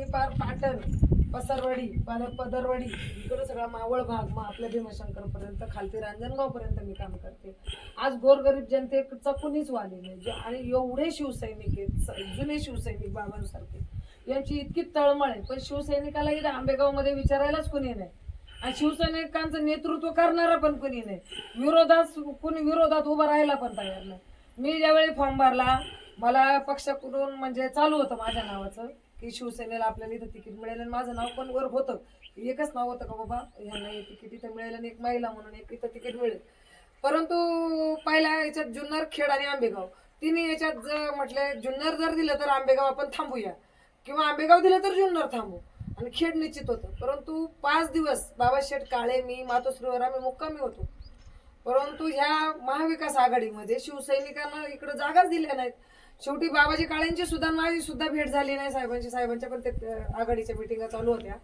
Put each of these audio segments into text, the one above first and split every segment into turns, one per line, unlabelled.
ते फार पाटण पसरवाडी पाल- पदरवाडी इकडं सगळा मावळ भाग मग आपल्या भीमाशंकर पर्यंत खालती रांजणगाव पर्यंत मी काम करते. आज गोरगरीब जनते चकूनच वाली नाही. जे- आणि एवढे शिवसैनिक आहेत जुने शिवसैनिक बाबांसारखे. यांची इतकी तळमळ आहे. पण शिवसैनिकाला इथं आंबेगावमध्ये विचारायलाच कुणी नाही. आणि शिवसैनिकांचं नेतृत्व करणारा पण कुणी नाही. विरोधात कुणी विरोधात उभं राहायला पण तयार नाही. मी ज्यावेळी फॉर्म भरला मला पक्षाकडून म्हणजे चालू होतं माझ्या नावाचं की शिवसेनेला आपल्याला इथं तिकीट मिळेल आणि माझं नाव पण वर होतं. एकच नाव होतं का बाबा? ह्यांना हे तिकीट इथं मिळेल आणि एक महिला म्हणून एक इथं तिकीट मिळेल. परंतु पहिल्या याच्यात जुन्नर खेड आणि आंबेगाव. तिने याच्यात जर म्हटलं जुन्नर जर दिलं तर आंबेगाव आपण थांबूया. किंवा आंबेगाव दिलं तर जुन्नर थांबू. आणि खेड निश्चित होतं. परंतु पाच दिवस बाबाशेठ काळे मी मातोश्रीवर आम्ही मुक्कामी होतो. परंतु ह्या महाविकास आघाडीमध्ये शिवसैनिकांना इकडं जागाच दिल्या नाहीत. शेवटी बाबाजी काळेंची सुद्धा माझी सुद्धा भेट झाली नाही साहेबांची. साहेबांच्या पण ते आघाडीच्या मिटिंगा चालू होत्या.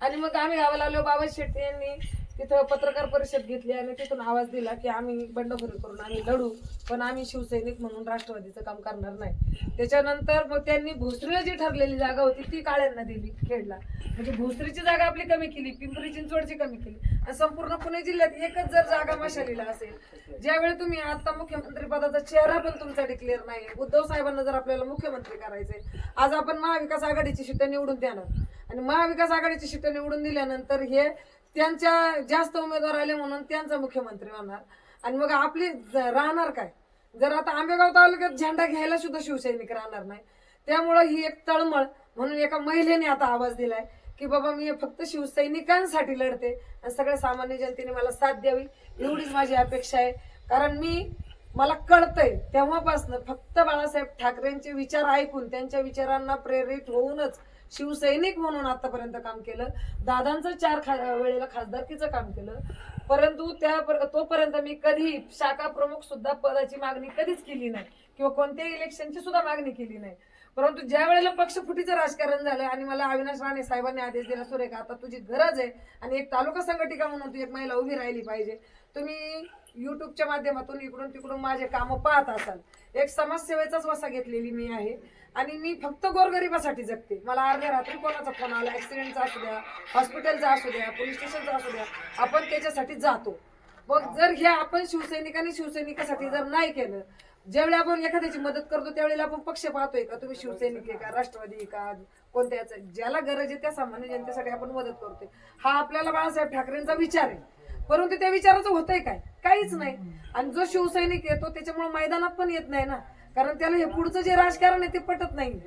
आणि मग आम्ही गावाला आलो बाबा शेट्टी यांनी तिथं पत्रकार परिषद घेतली आणि तिथून आवाज दिला की आम्ही बंडखोरी करून आम्ही लढू पण आम्ही शिवसैनिक म्हणून राष्ट्रवादीचं काम करणार नाही. त्याच्यानंतर मग त्यांनी भोसरीला जी ठरलेली जागा होती ती काळ्यांना दिली खेडला. म्हणजे भोसरीची जागा आपली कमी केली पिंपरी चिंचवडची कमी केली. आणि संपूर्ण पुणे जिल्ह्यात एकच जर जागा मशालीला असेल ज्यावेळी तुम्ही आता मुख्यमंत्री पदाचा चेहरा पण तुमचा डिक्लेअर नाही उद्धव साहेबांना जर आपल्याला मुख्यमंत्री करायचंय आज आपण महाविकास आघाडीची शिट्ट्या निवडून देणार. आणि महाविकास आघाडीची शिट निवडून दिल्यानंतर हे त्यांच्या जास्त उमेदवार आले म्हणून त्यांचा मुख्यमंत्री होणार. आणि मग आपली राहणार काय? जर आता आंबेगाव तालुक्यात झेंडा घ्यायला सुद्धा शिवसैनिक राहणार नाही. त्यामुळं ही एक तळमळ म्हणून एका महिलेने आता आवाज दिलाय की बाबा मी फक्त शिवसैनिकांसाठी लढते आणि सगळ्या सामान्य जनतेने मला साथ द्यावी. एवढीच माझी अपेक्षा आहे. कारण मी मला कळतंय तेव्हापासनं फक्त बाळासाहेब ठाकरेंचे विचार ऐकून त्यांच्या विचारांना प्रेरित होऊनच शिवसैनिक म्हणून आतापर्यंत काम केलं. दादांचं चार खा वेळेला खासदारकीचं काम केलं. परंतु त्या पर- तोपर्यंत मी कधी शाखा प्रमुख सुद्धा पदाची मागणी कधीच केली नाही. किंवा कोणत्याही इलेक्शनची सुद्धा मागणी केली नाही. परंतु ज्या वेळेला पक्षफुटीचं राजकारण झालं आणि मला अविनाश राणे साहेबांनी आदेश दिला सुरेखा आता तुझी गरज आहे आणि एक तालुका संघटिका म्हणून तू एक महिला उभी राहिली पाहिजे. तुम्ही युट्यूबच्या माध्यमातून इकडून तिकडून माझे कामं पाहत असाल. एक समाजसेवेचाच वसा घेतलेली मी आहे. आणि मी फक्त गोरगरिबासाठी जगते. मला अर्ध्या रात्री कोणाचा फोन आला ॲक्सिडेंटचा असू द्या हॉस्पिटलचा असू द्या पोलीस स्टेशनचा असू द्या आपण त्याच्यासाठी जातो. मग जर ह्या आपण शिवसैनिकांनी शिवसैनिकासाठी जर नाही केलं ज्यावेळी आपण एखाद्याची मदत करतो त्यावेळेला आपण पक्ष पाहतोय का तुम्ही शिवसैनिक आहे का राष्ट्रवादी आहे का कोणत्या ज्याला गरज आहे त्या सामान्य जनतेसाठी आपण मदत करतोय. हा आपल्याला बाळासाहेब ठाकरेंचा विचार आहे. परंतु त्या विचाराचं होतंय काय? काहीच नाही. आणि जो शिवसैनिक येतो त्याच्यामुळे मैदानात पण येत नाही ना. कारण त्याला हे पुढचं जे राजकारण आहे ते पटत नाही.